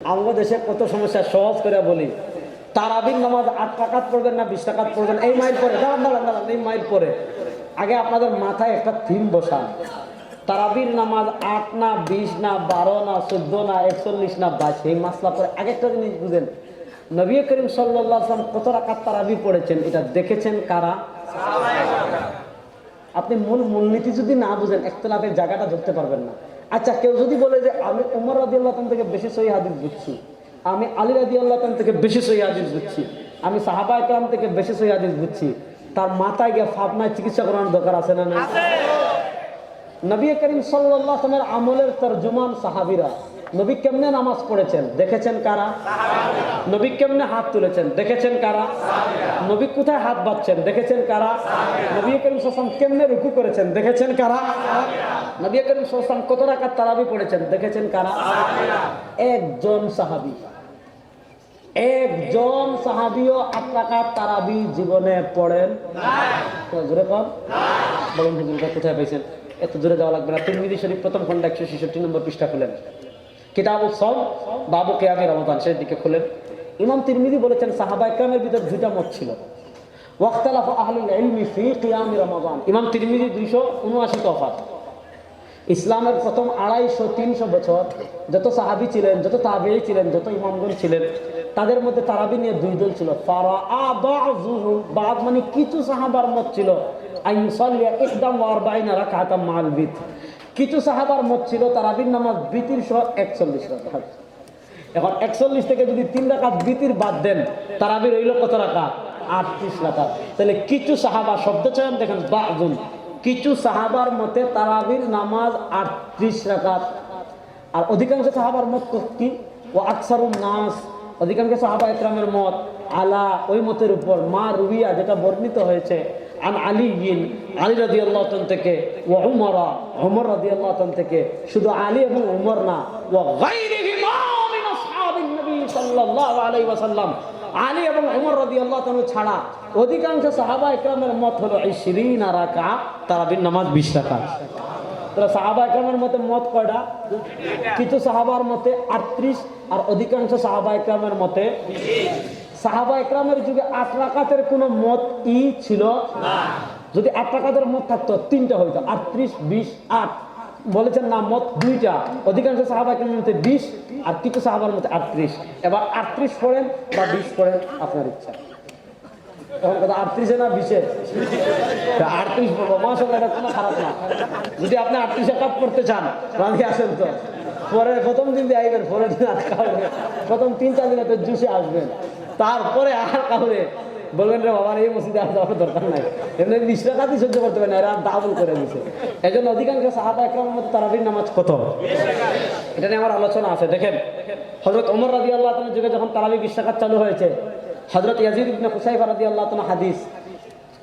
আমাদের দেশে কত সমস্যা, সহজ করে বলি। তারাবির নামাজ আট টাকাত পড়বেন না বিশ টাকাত পড়বেন এই মাইল পরে, দাঁড়ান দাঁড়ান দাঁড়ান, এই মাইল পরে। আগে আপনাদের মাথায় একটা থিম বসান। তারাবির নামাজ আট না, বিশ না, বারো না, চোদ্দ না, একচল্লিশ না, বাইশ, এই মাসলা পরে আগে একটা জিনিস বুঝেন। নবী করিম সাল্লাহ আসলাম কত রাকাত তারাবি পড়েছেন, এটা দেখেছেন কারা? আপনি মূল মূলনীতি যদি না বুঝেন একতলাফের জায়গাটা ধরতে পারবেন না। আচ্ছা কেউ যদি বলে যে আমি উমর রাজি আল্লাহ থেকে বেশি সহি হাদিস বুঝছি আমি আলী রাজি আল্লাহ থেকে বেশি সহি হাদিস বুঝছি আমি সাহাবা ইকরাম থেকে বেশি সহি হাদিস বুঝছি তার মাথায় গিয়ে ফাপনায় চিকিৎসা করানোর দরকার আছে না না নবী করিম সাল্লামের আমলের তর্জমান সাহাবিরা নবী কেমনে নামাজ পড়েছেন? দেখেছেন কারা? নবী কেমনে হাত তুলেছেন? দেখেছেন কারা? নবী কোথায় হাত বাঁধছেন? দেখেছেন কারা? নবী করিম সাল্লাম কেমনে রুকু করেছেন? দেখেছেন কারা? নবী করিম সাল্লাম কত রাকাত তারাবি পড়েছেন? দেখেছেন কারা? একজন সাহাবি। একজন সাহাবিও আট তারাবি জীবনে পড়েন। কোথায় পাইছেন? এত দূরে যাওয়া লাগবে না। তিরমিজি শরীফ প্রথম খন্ড একশো ছেষট্টি নম্বর পৃষ্ঠা খুলেন। কিতাব সব বাবু কেয়ামি রমদান শেষ দিকে খুলেন। ইমাম তিরমিজি বলেছেন সাহাবা একরামের ভিতর দুইটা মত ছিল। ওয়াক্তালাফ আহলুল ইলমি ফি কিয়ামি রমাদান ইমাম তিরমিজি দুইশো উনআশি তফাত। ইসলামের প্রথম আড়াইশো, তিনশো বছর যত সাহাবি ছিলেন, যত তাবিই ছিলেন, যত ইমামগণ ছিলেন, তাদের মধ্যে তারাবি নিয়ে দুই দল ছিল। ফারা বাদ মানে কিছু সাহাবার মত ছিল। আইয়ুসাল্লিয়া ইকদাম ওয়া আরবাইনা রাকাতাম মাল বিত। কিছু সাহাবার মত ছিল, তারাবির নামাজ বিতির সহ একচল্লিশ রাকাত। এখন একচল্লিশ থেকে যদি তিন রাকাত বিতির বাদ দেন, তারাবির রইল কত রাকাত? আটত্রিশ রাকাত। তাহলে কিছু সাহাবা, শব্দ চয়ন দেখেন বাজুন কিছু সাহাবার মতে তারাবির নামাজ আটত্রিশ রাকাত। আর অধিকাংশ সাহাবার মত কি? ও আকসারুন নাস। অধিকাংশ সাহাবা একরামের মত, আলা, ওই মতের উপর, মা রুবিয়া, যেটা বর্ণিত হয়েছে আন আলী ইন আলী রাজি আল্লাহ থেকে ও উমরা উমর রাজি আল্লাহ থেকে শুধু আলী এবং উমর না ও ওয়াসাল্লাম আলী এবং উমর রাজি আল্লাহ ছাড়া অধিকাংশ সাহাবা একরামের মত হলো এই শিরিন তারাবির নামাজ বিশ টাকা তাহলে সাহাবা একরামের মতে মত কয়টা? কিছু সাহাবার মতে আটত্রিশ আর অধিকাংশ সাহাবা একরামের মতে সাহাবা একরামের যুগে আট রাকাতের কোনো মত ই ছিল যদি আট রাকাতের মত থাকতো তিনটা হইতো আটত্রিশ বিশ আট। বলেছেন না মত দুইটা। অধিকাংশ সাহাবা একরামের মতে বিশ আর কিছু সাহাবার মধ্যে আটত্রিশ। এবার আটত্রিশ পড়েন বা বিশ পড়েন আপনার ইচ্ছা। এখন কথা আটত্রিশে না বিশে আটত্রিশ মাসাল্লাহ এটা কোনো খারাপ না। যদি আপনি আটত্রিশে কাপ করতে চান রাঁধি আসেন তো? পরে প্রথম দিন দিয়ে আইবেন, পরের দিন আর কাউরে প্রথম তিন, চার দিনে জুসে আসবেন। তারপরে আর কাউরে বলবেন রে বাবার এই মসজিদে আর যাওয়ার দরকার নাই। এমনি বিশ টাকাতেই সহ্য করতে পারেন এরা ডাবল করে দিছে। এই জন্য অধিকাংশ সাহাবা একরামের মধ্যে তারাবির নামাজ কত? এটা নিয়ে আমার আলোচনা আছে। দেখেন হজরত ওমর রাজি আল্লাহ যুগে যখন তারাবি বিশ টাকাত চালু হয়েছে হজরত ইয়াজিদ ইবনে হুসাইফা রাদিয়াল্লাহু তাআলা হাদিস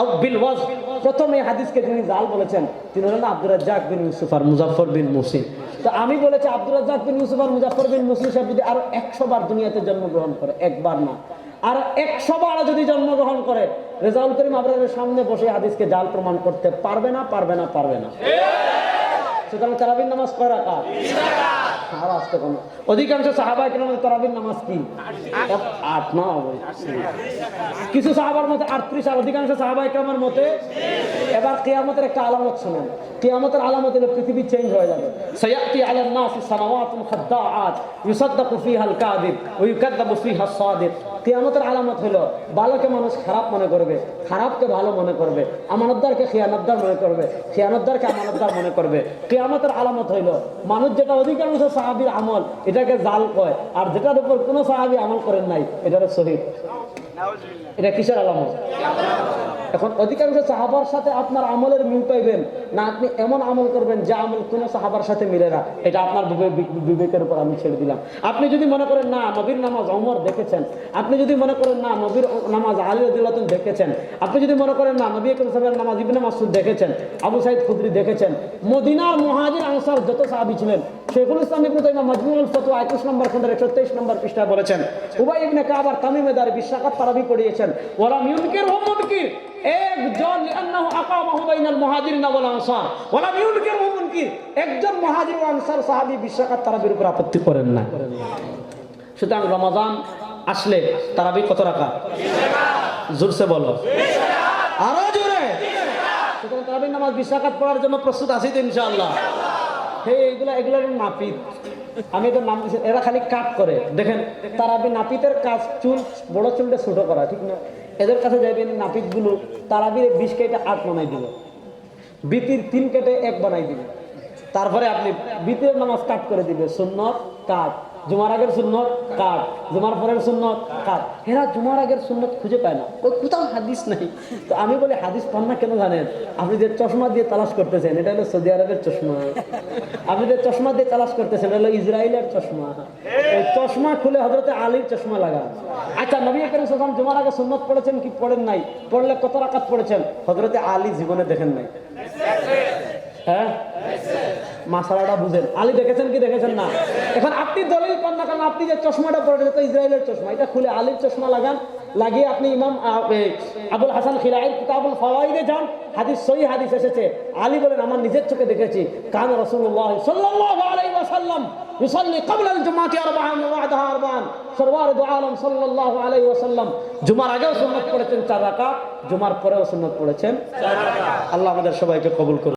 আউ বিল ওয়াজ। প্রথম হাদিসকে যিনি জাল বলেছেন, তিনি হলেন আব্দুর রাজ্জাক বিন ইউসুফ আর মুজাফর বিন মুসিম তো আমি বলেছি আব্দুর রাজ্জাক বিন ইউসুফ আর মুজাফর বিন মুসিম সাহেব যদি আরও একশো বার দুনিয়াতে জন্মগ্রহণ করে, একবার না, আর একশো বার যদি জন্মগ্রহণ করে, রেজাউল করিম আবরারের সামনে বসে হাদিসকে জাল প্রমাণ করতে পারবে না পারবে না পারবে না। সুতরাং তারাবির নামাজ কয় রাখা আর আসতে কোনো অধিকাংশ সাহাবা তারাবির নামাজ কি? আট, না কিছু সাহাবার মতে আটত্রিশ, আর অধিকাংশ সাহাবা একরামের মতে এবার কেয়ামতের একটা আলামত শুনুন। কেয়ামতের আলামত হলো পৃথিবী চেঞ্জ হয়ে যাবে। কেয়ামতের আলামত হলো, ভালোকে মানুষ খারাপ মনে করবে, খারাপকে ভালো মনে করবে, আমানতদারকে খেয়ানতদার মনে করবে, খিয়ানতদারকে আমানতদার মনে করবে। কেয়ামতের আলামত হইল মানুষ যেটা অধিকাংশ সাহাবির আমল এটাকে জাল কয়। আর যেটার উপর কোনো সাহাবি আমল করেন নাই এটার শহীদ এটা কিসের আলামত? এখন অধিকাংশ সাহাবার সাথে আপনার আমলের মিল পাইবেন। না, আপনি এমন আমল করবেন যে আমল কোনো সাহাবার সাথে মিলে না। এটা আপনার বিবেকের উপর আমি ছেড়ে দিলাম। আপনি যদি মনে করেন, না, নবীর নামাজ অমর দেখেছেন। আপনি যদি মনে করেন, না, নবীর নামাজ আলী রদিল্লাতুন দেখেছেন। আপনি যদি মনে করেন, না, নবী সাল্লাল্লাহু নামাজ ইবনে মাসুদ দেখেছেন। আবু সাইদ খুদরি দেখেছেন। মদিনার মহাজির আনসার যত সাহাবি ছিলেন, শেখুল ইসলাম ইবনে মাজমুউল ফতোয়া 21 নম্বর খন্ডের 123 নম্বর পৃষ্ঠায় বলেছেন, উবাই ইবনে কাবার তামিমে দার বিশাকাত তারাবি পড়িয়েছেন। ওয়ালাম ইউনকির হুম একজন লিআন্নাহু আকামাহু বাইনাল মুহাজিরিন ওয়াল আনসার। ওয়ালাম ইউনকির হুম মুনকির। একজন মুহাজির ও আনসার সাহাবী বিশাকাত তারাবির উপর আপত্তি করেন না। সুতরাং রমাদান আসলে তারাবি কত রাখা জোরসে বলো। আরও জোরে। সুতরাং তারাবির নামাজ বিশাকাত পড়ার জন্য প্রস্তুত আছি তো ইনশাআল্লাহ। হে এগুলা নাপিত। আমি তো নাম এরা খালি কাট করে। দেখেন তারাবি নাপিতের কাজ চুল, বড় চুলটা ছোট করা, ঠিক না? এদের কাছে যাইবেন নাপিতগুলো তারাবির বিশ কেটে আট বানাই দিবে। বিতির তিন কেটে এক বানাই দিবে। তারপরে আপনি বিতির নামাজ কাট করে দিবে, সুন্নত কাট। জুমার আগের সুন্নত কাট জুমার পরের সুন্নত কাট হেরা জুমার আগের সুন্নত খুঁজে পায় না। ওই কোথাও হাদিস নাই। তো আমি বলি হাদিস পান না কেন জানেন? আপনি যে চশমা দিয়ে তালাশ করতেছেন এটা হলো সৌদি আরবের চশমা। আপনি যে চশমা দিয়ে তালাশ করতেছেন এটা হলো ইসরায়েলের চশমা। ওই চশমা খুলে হজরতে আলীর চশমা লাগা। আচ্ছা নবী করিম সাল্লাম জুমার আগে সুন্নত পড়েছেন কি পড়েন নাই? পড়লে কত রাকাত পড়েছেন? হজরতে আলী জীবনে দেখেন নাই। হ্যাঁ? মাসালাটা বুঝেন। আলী দেখেছেন কি দেখেছেন না? এখন আপনি দলিল পান না কারণ আপনি যে চশমাটা পরে তো ইসরায়েলের চশমা এটা খুলে আলীর চশমা লাগান লাগিয়ে আপনি ইমাম আহ, এ, আবুল হাসান খিলাইয়ের কিতাবুল ফাওয়াইদে যান হাদিস সহি হাদিস এসেছে আলী বলেন আমার নিজের চোখে দেখেছি কান রাসূলুল্লাহ সাল্লাল্লাহু আলাইহি ওয়াসাল্লাম يصلي قبل الجمعة أربعا وبعدها أربعا সরওয়ার দু আলম সাল্লাল্লাহু আলাইহি ওয়াসাল্লাম জুমার আগেও সুন্নাত পড়েছেন চার রাকাত জুমার পরেও সুন্নাত পড়েছেন আল্লাহ আমাদের সবাইকে কবুল করুন